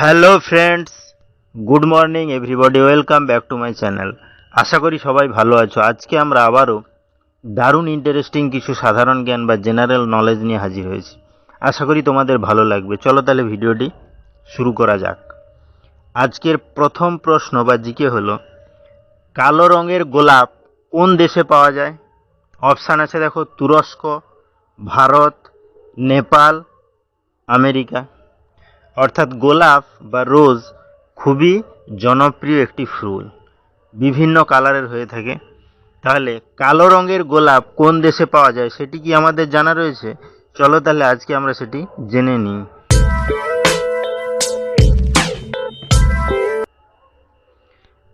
Hello friends good morning everybody welcome back to my channel আশা করি সবাই ভালো আছো। আজকে আমরা আবারও দারুণ ইন্টারেস্টিং কিছু সাধারণ জ্ঞান বা জেনারেল নলেজ নিয়ে হাজির হয়েছি। আশা করি তোমাদের ভালো লাগবে। চলো তাহলে ভিডিওটি শুরু করা যাক। আজকের প্রথম প্রশ্ন বা জিকে হলো, কালো রঙের গোলাপ কোন দেশে পাওয়া যায়? অপশান আছে দেখো, তুরস্ক, ভারত, নেপাল, আমেরিকা। অর্থাৎ গোলাপ বা রোজ খুবই জনপ্রিয় একটি ফুল। বিভিন্ন কালারের হয়ে থাকে। তাহলে কালো রঙের গোলাপ কোন দেশে পাওয়া যায় সেটি কি আমাদের জানা রয়েছে? চলো তাহলে আজকে আমরা সেটি জেনে নিই।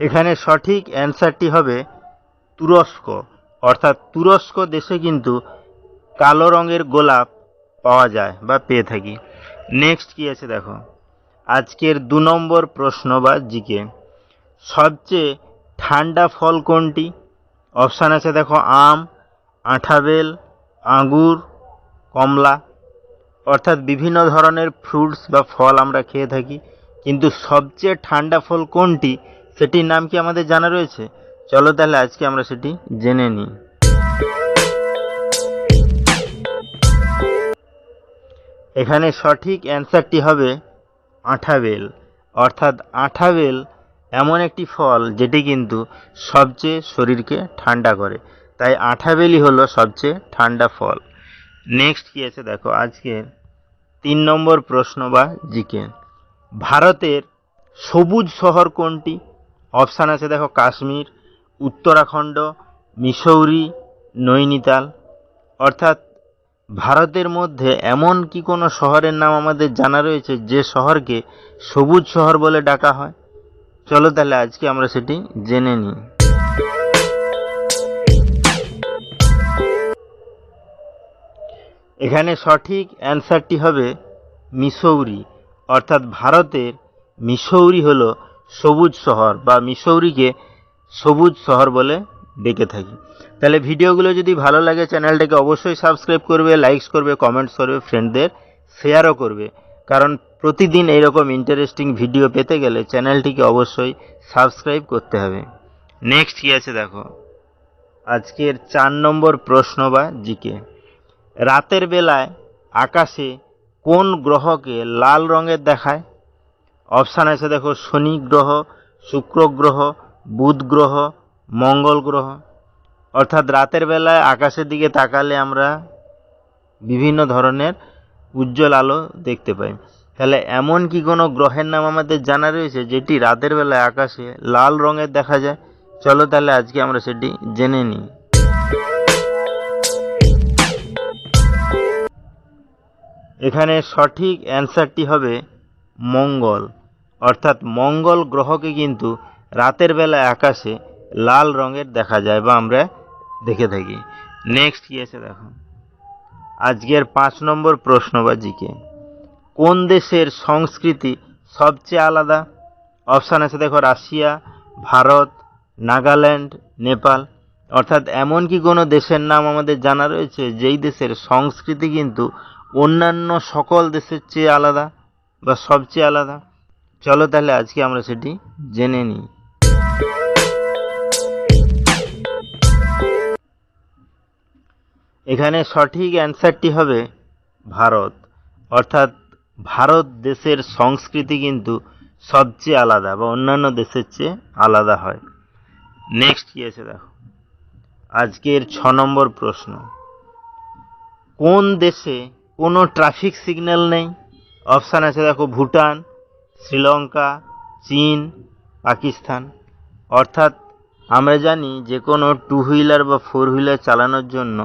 এখানে সঠিক অ্যান্সারটি হবে তুরস্ক। অর্থাৎ তুরস্ক দেশে কিন্তু কালো রঙের গোলাপ পাওয়া যায় বা পেয়ে থাকি। নেক্সট কি আছে দেখো? আজকের দু নম্বর প্রশ্ন বা জিকে। সবচেয়ে ঠান্ডা ফল কোনটি? অপশান আছে দেখো, আম, আঠাবেল, আঙ্গুর, কমলা। অর্থাৎ বিভিন্ন ধরনের ফ্রুটস বা ফল আমরা খেয়ে থাকি। কিন্তু সবচেয়ে ঠান্ডা ফল কোনটি? সেটির নাম কি আমাদের জানা রয়েছে? চলো তাহলে আজকে আমরা সেটি জেনে নিই। এখানে সঠিক অ্যান্সারটি হবে আঠাবেল, অর্থাৎ আঠাবেল এমন একটি ফল যেটি কিন্তু সবচেয়ে শরীরকে ঠান্ডা করে। তাই আঠাবেলই হলো সবচেয়ে ঠান্ডা ফল। নেক্সট কী আছে দেখো আজকের তিন নম্বর প্রশ্ন বা জিকে। ভারতের সবুজ শহর কোনটি? অপশান আছে দেখো, কাশ্মীর, উত্তরাখণ্ড মিসৌরি নৈনিতাল। অর্থাৎ ভারতের মধ্যে এমন কি কোনো শহরের নাম আমাদের জানা রয়েছে যে শহরকে সবুজ শহর বলে ডাকা হয়? চলো তাহলে আজকে আমরা সেটি জেনে নিই। এখানে সঠিক অ্যান্সারটি হবে মিসৌরি অর্থাৎ ভারতের মিসৌরি হলো সবুজ শহর বা মিসৌরিকে সবুজ শহর বলে ডেকে থাকি। তাহলে ভিডিওগুলো যদি ভালো লাগে, চ্যানেলটাকে অবশ্যই সাবস্ক্রাইব করবে লাইকস করবে কমেন্টস করবে ফ্রেন্ডদের শেয়ারও করবে। কারণ প্রতিদিন এইরকম ইন্টারেস্টিং ভিডিও পেতে গেলে চ্যানেলটিকে অবশ্যই সাবস্ক্রাইব করতে হবে। নেক্সট কী আছে দেখো? আজকের চার নম্বর প্রশ্ন বা জিকে। রাতের বেলায় আকাশে কোন গ্রহকে লাল রঙের দেখায়? অপশান আছে দেখো, শনি গ্রহ, শুক্র গ্রহ, বুধ গ্রহ মঙ্গল গ্রহ। অর্থাৎ রাতের বেলায় আকাশের দিকে তাকালে আমরা বিভিন্ন ধরনের উজ্জ্বল আলো দেখতে পাই। তাহলে এমন কি কোনো গ্রহের নাম আমাদের জানা রয়েছে যেটি রাতের বেলায় আকাশে লাল রঙের দেখা যায়? চলো তাহলে আজকে আমরা সেটি জেনে নিই। এখানে সঠিক অ্যান্সারটি হবে মঙ্গল। অর্থাৎ মঙ্গল গ্রহকে কিন্তু রাতের বেলায় আকাশে লাল রঙের দেখা যায় বা আমরা দেখে থাকি। নেক্সট কী আছে দেখো। আজকের পাঁচ নম্বর প্রশ্ন বা জিকে। কোন দেশের সংস্কৃতি সবচেয়ে আলাদা? অপশান আছে দেখো রাশিয়া, ভারত, নাগাল্যান্ড, নেপাল। অর্থাৎ এমন কি কোনো দেশের নাম আমাদের জানা রয়েছে যেই দেশের সংস্কৃতি কিন্তু অন্যান্য সকল দেশের চেয়ে আলাদা বা সবচেয়ে আলাদা? চলো তাহলে আজকে আমরা সেটি জেনে নিই। এখানে সঠিক অ্যান্সারটি হবে ভারত। অর্থাৎ ভারত দেশের সংস্কৃতি কিন্তু সবচেয়ে আলাদা বা অন্যান্য দেশের চেয়ে আলাদা হয়। নেক্সট কী আছে দেখো? আজকের ছ নম্বর প্রশ্ন। কোন দেশে কোনো ট্রাফিক সিগন্যাল নেই? অপশান আছে দেখো ভুটান, শ্রীলঙ্কা, চীন, পাকিস্তান। অর্থাৎ আমরা জানি যে কোনো টু হুইলার বা ফোর হুইলার চালানোর জন্য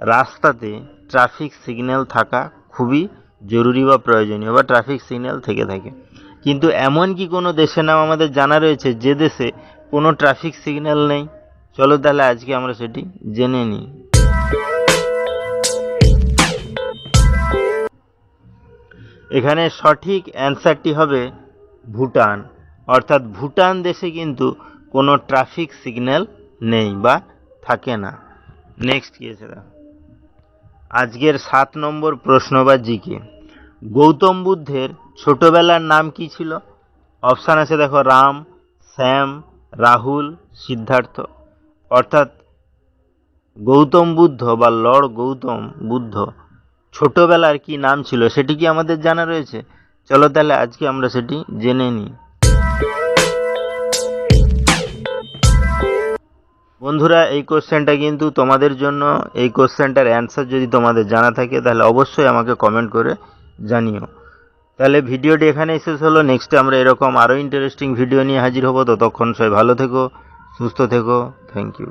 রাস্তাতে ট্রাফিক সিগন্যাল থাকা খুবই জরুরি বা প্রয়োজনীয় বা ট্রাফিক সিগন্যাল থেকে থাকে। কিন্তু এমন কি কোনো দেশের নাম আমাদের জানা রয়েছে যে দেশে কোনো ট্রাফিক সিগন্যাল নেই? চলো তাহলে আজকে আমরা সেটি জেনে নিই। এখানে সঠিক অ্যান্সারটি হবে ভুটান। অর্থাৎ ভুটান দেশে কিন্তু কোনো ট্রাফিক সিগন্যাল নেই বা থাকে না। নেক্সট কী আছে? আজকের সাত নম্বর প্রশ্ন বা জিকে। গৌতম বুদ্ধের ছোটবেলার নাম কি ছিল? অপশান আছে দেখো, রাম, শ্যাম, রাহুল, সিদ্ধার্থ। অর্থাৎ গৌতম বুদ্ধ বা লর্ড গৌতম বুদ্ধ ছোটবেলার কি নাম ছিল সেটি কি আমাদের জানা রয়েছে? চলো তাহলে আজকে আমরা সেটি জেনে নিই। বন্ধুরা, এই কোশ্চেনটা কিন্তু তোমাদের জন্য, এই কোশ্চেনটার অ্যান্সার যদি তোমাদের জানা থাকে, তাহলে অবশ্যই আমাকে কমেন্ট করে জানিও। তাহলে ভিডিওটি এখানেই শেষ হলো। নেক্সটে আমরা এরকম আরও ইন্টারেস্টিং ভিডিও নিয়ে হাজির হব। ততক্ষণ সবাই ভালো থেকো, সুস্থ থেকো। Thank you